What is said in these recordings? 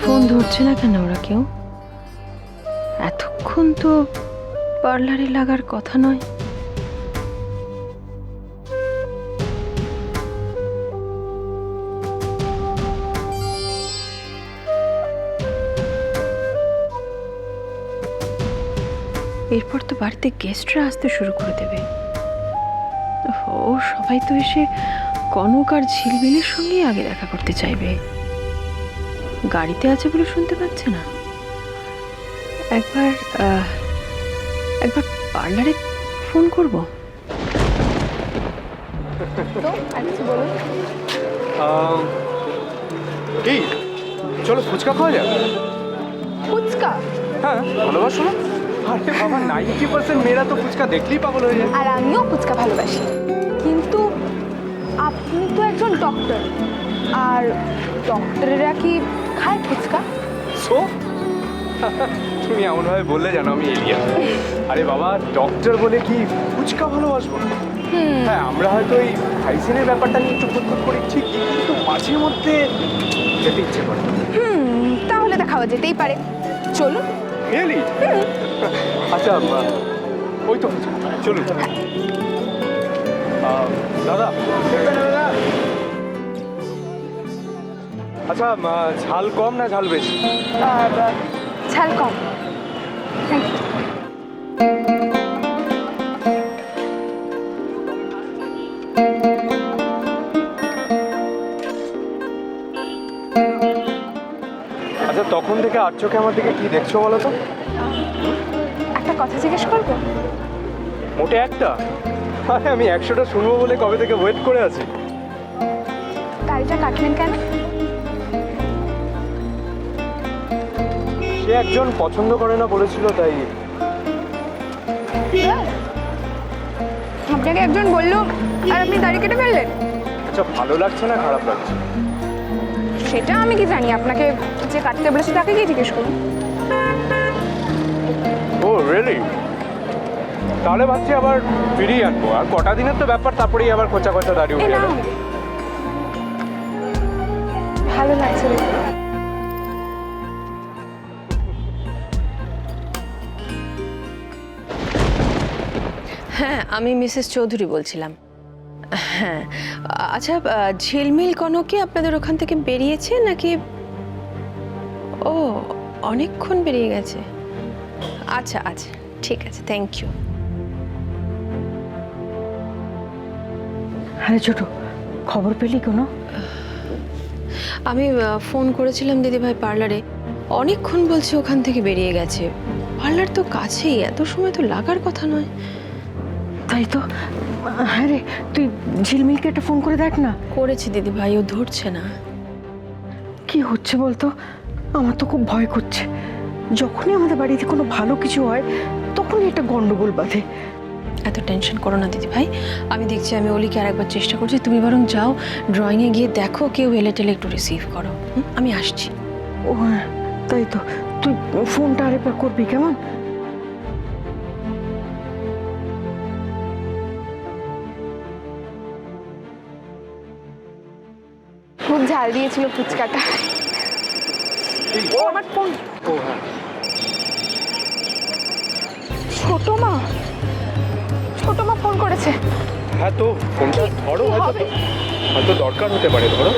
Phone ধরছে না কেন ওরা কেউ? এতক্ষণ তো পার্লারে লাগার কথা নয়। এরপর তো বাড়িতে গেস্টরা আসতে শুরু করে দেবে। ও সবাই তো এসে কনক আর ঝিলমিলের সঙ্গেই আগে দেখা করতে চাইবে। গাড়িতে আছে বলে শুনতে পাচ্ছে না। একবার একবার পার্লারে ফোন করব। এই চলো ফুচকা খাওয়া যাক। ফুচকা? হ্যাঁ ভালোবাসো না? আরে বাবা নাইনটি পার্সেন্ট মেয়েরা তো ফুচকা দেখলেই পাগল হয়ে যায়। আর আমিও ফুচকা ভালোবাসি। কিন্তু আপনি তো একজন ডক্টর আর ডক্টরেরা কি খায় ফুচকা? সো? তুমি এমনভাবে বললে জানো আমি এলিয়া আরে বাবা ডক্টর বলে কি ফুচকা ভালোবাসবো না? হ্যাঁ আমরা হয়তো এই হাইজিনের ব্যাপারটা নিয়ে একটু খুঁতখুত করি ঠিক কিন্তু মাঝে মধ্যে যেতে ইচ্ছে করে। হুম তাহলে তো খাওয়া যেতেই পারে। চলুন। রিয়েলি আচ্ছা ওই তো। চলুন। দাদা। আচ্ছা ঝাল কম না ঝাল বেশি? ঝাল কম। থ্যাংক ইউ আর চোখে আমার দিকে কি দেখছ বলো তো? একটা কথা জিজ্ঞেস করব? মোটে একটা। আরে আমি একশোটা শুনব বলে কবে থেকে ওয়েট করে আছি। গাড়িটা কাটলেন কেন? সে একজন পছন্দ করে না বলেছিল তাই। আপনাকে একজন বলল আর আপনি দাড়ি কেটে ফেললেন? আচ্ছা ভালো লাগছে না খারাপ লাগছে? সেটা আমি কি জানি? আপনাকে যে কাটতে বলেছে তাকে গিয়ে জিজ্ঞেস করুন। ও রিয়েলি তাহলে ভাবছি আবার ফিরিয়ে আনব। আর কটা দিনের তো ব্যাপার তারপরেই আবার খোঁচা খোঁচা দাঁড়িয়ে উঠে যাবে। ভালো লাগছে হ্যাঁ আমি মিসেস চৌধুরী বলছিলাম। হ্যাঁ। আচ্ছা ঝিলমিল কনকে আপনাদের ওখান থেকে বেরিয়েছে নাকি? ও অনেকক্ষণ বেরিয়ে গেছে। আচ্ছা আচ্ছা ঠিক আছে থ্যাংক ইউ আরে ছোট খবর পেলি কোনো? আমি ফোন করেছিলাম দিদিভাই পার্লারে। অনেকক্ষণ বলছে ওখান থেকে বেরিয়ে গেছে। পার্লার তো কাছেই এত সময় তো লাগার কথা নয়। তাই তো হ্যাঁ রে তুই ঝিলমিলকে একটা ফোন করে দেখ না। করেছি দিদিভাই ও ধরছে না। কি হচ্ছে বলতো? আমার তো খুব ভয় করছে। যখনই আমাদের বাড়িতে কোনো ভালো কিছু হয় তখনই একটা গন্ডগোল বাঁধে। এত টেনশন করো না দিদি ভাই। আমি দেখছি আমি অলিকে আর একবার চেষ্টা করছি তুমি বরং যাও ড্রয়িংয়ে গিয়ে দেখো কেউ এলে টেলে একটু রিসিভ করো। আমি আসছি। ও হ্যাঁ তাই তো। তুই ফোনটা আরেকবার করবি কেমন? ঝাল দিয়েছিল ফুচকাটা। ও আমার ফোন হ্যাঁ। ছোট মা। ছোট মা ফোন করেছে। হ্যাঁ তো ফোনটা ধরো হয়তো হবে? হয়তো দরকার হতে পারে ধরো।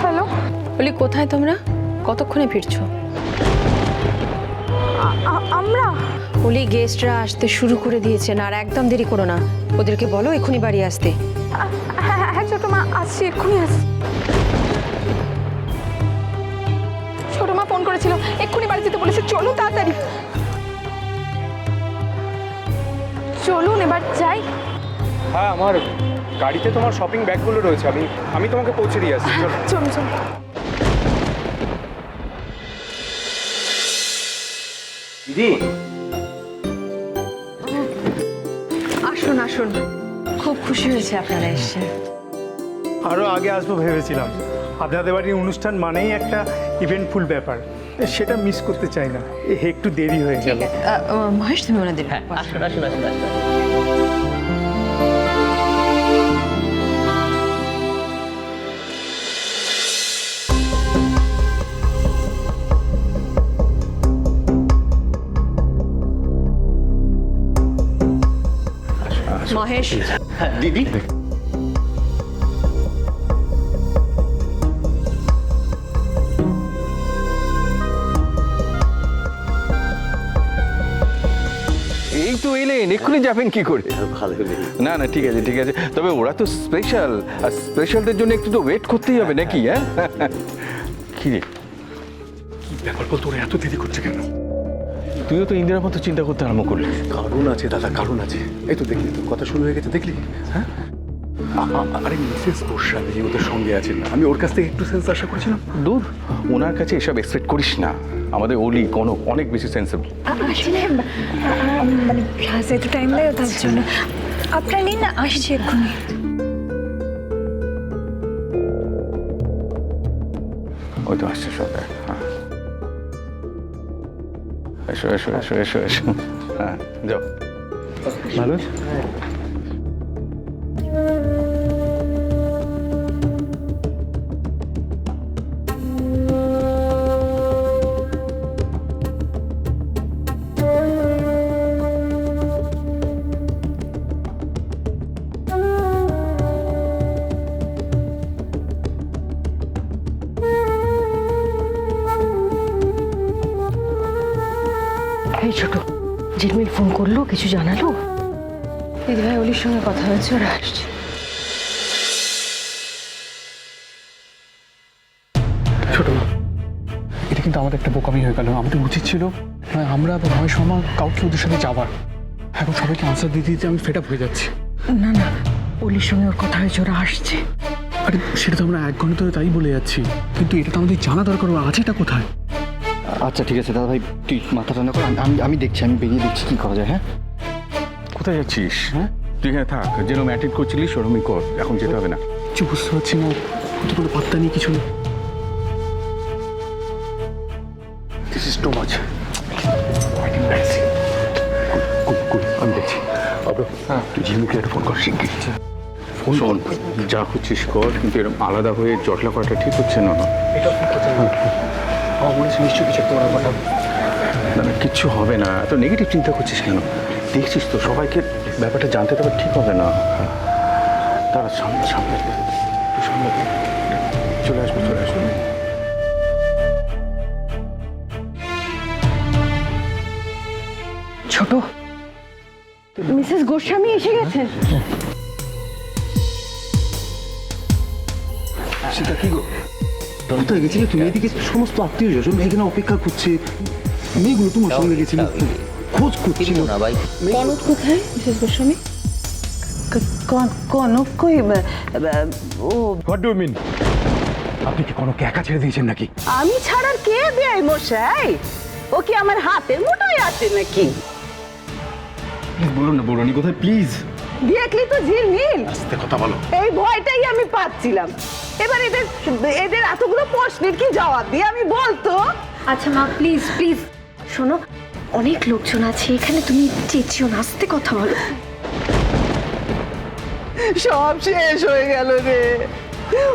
হ্যালো। বলি কোথায় তোমরা? কতক্ষণে ফিরছো? আমরা বলি গেস্টরা আসতে শুরু করে দিয়েছেন আর একদম দেরি করো না। ওদেরকে বলো এক্ষুনি বাড়ি আসতে। হ্যাঁ হ্যাঁ, হ্যাঁ ছোট মা আসছি এক্ষুনি আসছি। ছোট মা ফোন করেছিল এক্ষুনি বাড়ি যেতে বলেছে চলুন তাড়াতাড়ি। চলুন এবার যাই। হ্যাঁ আমার গাড়িতে তোমার শপিং ব্যাগগুলো রয়েছে আমি আমি তোমাকে পৌঁছে দিয়ে আসছি চলো। চলুন চলুন। দিদি। আসুন আসুন। খুব খুশি হয়েছে আপনারা এসে। আরও আগে আসব ভেবেছিলাম। আপনাদের বাড়ির অনুষ্ঠান মানেই একটা ইভেন্টফুল ব্যাপার। সেটা মিস করতে চাই না। এ, একটু দেরি হয়ে গেল। মহেশ তুমি ওনাদের আসুন আসুন আসুন আসুন। মহেশ। দিদি। এই তো এলেন এক্ষুনি যাবেন কি করে? ভালো না না ঠিক আছে ঠিক আছে। তবে ওরা তো স্পেশাল আর স্পেশালদের জন্য একটু তো ওয়েট করতেই হবে নাকি হ্যাঁ? কি রে ব্যাপার বলতো ওরা এত দেরি করছে কেন? তুইও তো ইন্দিরার মতো চিন্তা করতে আরম্ভ করলি। কারণ আছে দাদা কারণ আছে। এই তো দেখলি তো কথা শুরু হয়ে গেছে দেখলি? হ্যাঁ? আরে মিসেস গোস্বামী ওদের সঙ্গে আছেন আমি ওর কাছ থেকে একটু সেন্স আশা করেছিলাম। দূর ওনার কাছে এসব এক্সপেক্ট করিস না। আমাদের ওলি কোনো অনেক বেশি সেন্সিবল আসলে মানে ক্লাসে একটু টাইম লাগে তার জন্য। আপনার নিন না আসছি এক্ষুনি। ওই তো আসছে সব। হ্যাঁ এসো এসো এসো এসো এসো হ্যাঁ যাও এই ছোট ঝিলমিল ফোন করল কিছু জানালো? দিদিভাই অলির সঙ্গে কথা হয়েছে ওরা আসছে। ছোট এটা কিন্তু আমাদের একটা বোকামি হয়ে গেল। আমাদের উচিত ছিল নয় আমরা বা নয় সময় কাউকে ওদের সাথে যাবার। এখন সবাইকে আনসার দিতে দিতে আমি ফেট আপ হয়ে যাচ্ছি। না না অলির সঙ্গে ওর কথা হয়েছে ওরা আসছে। আরে সেটা তো আমরা এক ঘণ্টা ধরে তাই বলে যাচ্ছি। কিন্তু এটা তো আমাদের জানা দরকার ও আছেটা কোথায়? আচ্ছা ঠিক আছে দাদা ভাই তুই মাথা ঠান্ডা কর আমি আমি দেখছি আমি বেরিয়ে দেখছি কি করা যায় হ্যাঁ? কোথায় যাচ্ছিস? হ্যাঁ? তুই এখানে থাক যেরকম অ্যাটেন্ড করছিলিস সেরকমই কর এখন যেতে হবে না। কিছু বুঝতে পারছি না তো কোনো পাত্তা নেই কিছু নেই। দিস ইজ টু মাচ আমি দেখছি। আব্রো তুই ঝিলমিকে একটা ফোন কর শিগগির। ফোন শোন যা করছিস কর কিন্তু এরকম আলাদা হয়ে জটলা করাটা ঠিক হচ্ছে না আমার মনে হচ্ছে নিশ্চয়ই কিছু একটা ওরা পাঠাবো। না না কিচ্ছু হবে না। এত নেগেটিভ চিন্তা করছিস কেন? দেখছিস তো সবাইকে ব্যাপারটা জানতে দেওয়া ঠিক হবে না। তারা সামনে সামনে। সামনে চলে আসবে চলে আসবে। ছোট মিসেস গোস্বামী এসে গেছেন সেটা কি গো? গেছিলে তুমি? এদিকে সমস্ত আত্মীয় স্বজন এখানে অপেক্ষা করছে। মেয়েগুলো তোমার সঙ্গে গেছিল? খোঁজ করছিল। না ভাই? কনক কোথায় মিসেস গোস্বামী? কনক কই? ও হোয়াট ডু মিন আপনি কি কোনো একা ছেড়ে দিয়েছেন নাকি? আমি ছাড়ার কে দেয় মশাই? ও কি আমার হাতের মুঠোয় আছে নাকি? বলুন না বলুন কোথায়? প্লিজ দেখলি তো ঝিলমিল আস্তে কথা বলো। এই ভয়টাই আমি পাচ্ছিলাম। এবার এদের এদের এতগুলো প্রশ্নের কি জবাব দিয়ে আমি বলতো? আচ্ছা মা প্লিজ প্লিজ শোনো অনেক লোকজন আছে এখানে তুমি চেঁচিও না আস্তে কথা বলো। সব শেষ হয়ে গেল রে।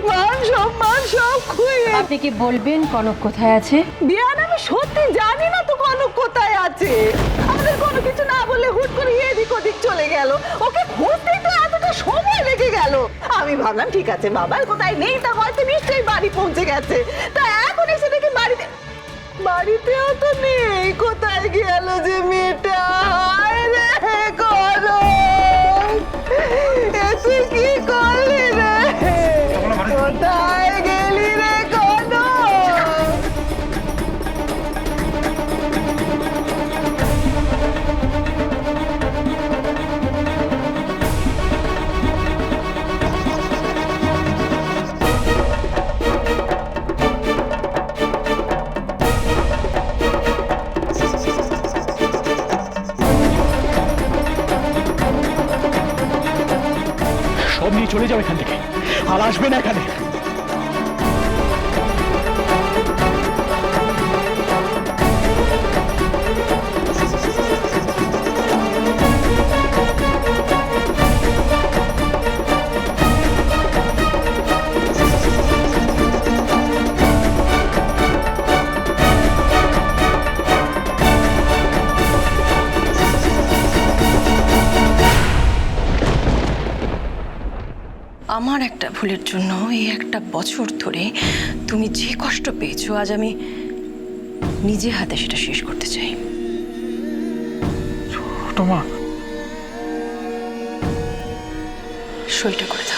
মান সম্মান সব খুঁয়ে আপনি কি বলবেন কনক কোথায় আছে? বিয়ান আমি সত্যি জানি না তো কনক কোথায় আছে। আমাদের কোনো কিছু না বললে হুট করে এদিক ওদিক চলে গেল। ওকে খুঁজতেই তো এতটা সময় লেগে গেল। আমি ভাবলাম, ঠিক আছে বাবার কোথায় নেই, তা হয়তো নিশ্চয়ই বাড়ি পৌঁছে গেছে। তা এখন এসে দেখি বাড়িতে, বাড়িতেও তো নেই। কোথায় গেল যে মেয়েটা? হায় রে করো এ তুই কি করলি? চলে যাও এখান থেকে। আর আসবে না এখানে। আমার একটা ভুলের জন্য এই একটা বছর ধরে তুমি যে কষ্ট পেয়েছ আজ আমি নিজে হাতে সেটা শেষ করতে চাই। ছোট মা সইটা করে দাও।